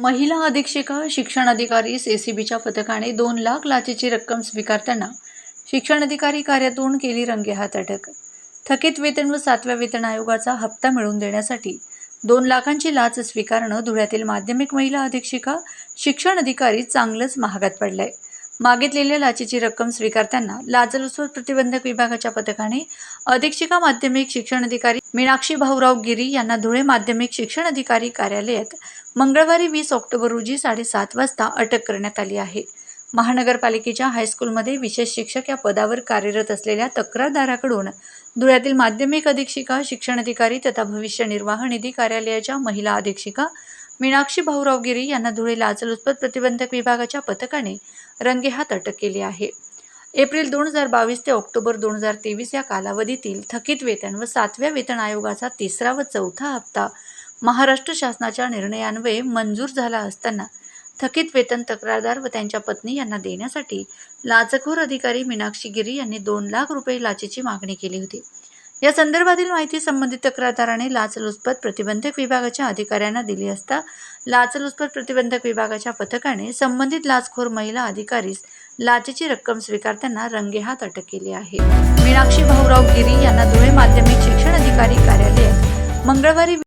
महिला अधीक्षिका शिक्षण अधिकारी एसीबीच्या पथकाने दोन लाख लाचेची रक्कम स्वीकारताना शिक्षण अधिकारी कार्यातून केली रंगेहात अटक. थकीत वेतन व सातव्या वेतन आयोगाचा हप्ता मिळवून देण्यासाठी दोन लाखांची लाच स्वीकारणं धुळ्यातील माध्यमिक महिला अधीक्षिका शिक्षण अधिकारी चांगलंच महागात पडलंय. मागितलेल्या लाचेची रक्कम स्वीकारताना लाचलुचपत प्रतिबंधक विभागाच्या पथकाने अधीक्षिका माध्यमिक शिक्षण अधिकारी मीनाक्षी भाऊराव गिरी यांना धुळे माध्यमिक शिक्षण अधिकारी कार्यालयात मंगळवारी वीस ऑक्टोबर रोजी साडेसात वाजता अटक करण्यात आली आहे. महानगरपालिकेच्या हायस्कूलमध्ये विशेष शिक्षक या पदावर कार्यरत असलेल्या तक्रारदाराकडून धुळ्यातील माध्यमिक अधीक्षिका शिक्षण अधिकारी तथा भविष्य निर्वाह निधी कार्यालयाच्या महिला अधीक्षिका मीनाक्षी भाऊराव गिरी यांना धुळे लाचलुचपत प्रतिबंधक विभागाच्या पथकाने रंगेहात अटक केली आहे. एप्रिल दोन हजार बावीस ते ऑक्टोबर दोन हजार तेवीस या कालावधीतील थकीत वेतन व सातव्या वेतन आयोगाचा तिसरा व चौथा हप्ता महाराष्ट्र शासनाच्या निर्णयान्वये मंजूर झाला असताना थकीत वेतन तक्रारदार व त्यांच्या पत्नी यांना देण्यासाठी लाचखोर अधिकारी मीनाक्षी गिरी यांनी दोन लाख रुपये लाचेची मागणी केली होती. या संदर्भातील माहिती संबंधित तक्रारदाराने लाचलुचपत प्रतिबंधक विभागाच्या अधिकाऱ्यांना दिली असता लाचलुचपत प्रतिबंधक विभागाच्या पथकाने संबंधित लाचखोर महिला अधिकारीस लाचेची रक्कम स्वीकारताना रंगेहात अटक केली आहे. मीनाक्षी भाऊराव गिरी यांना धुळे माध्यमिक शिक्षण अधिकारी कार्यालयात मंगळवारी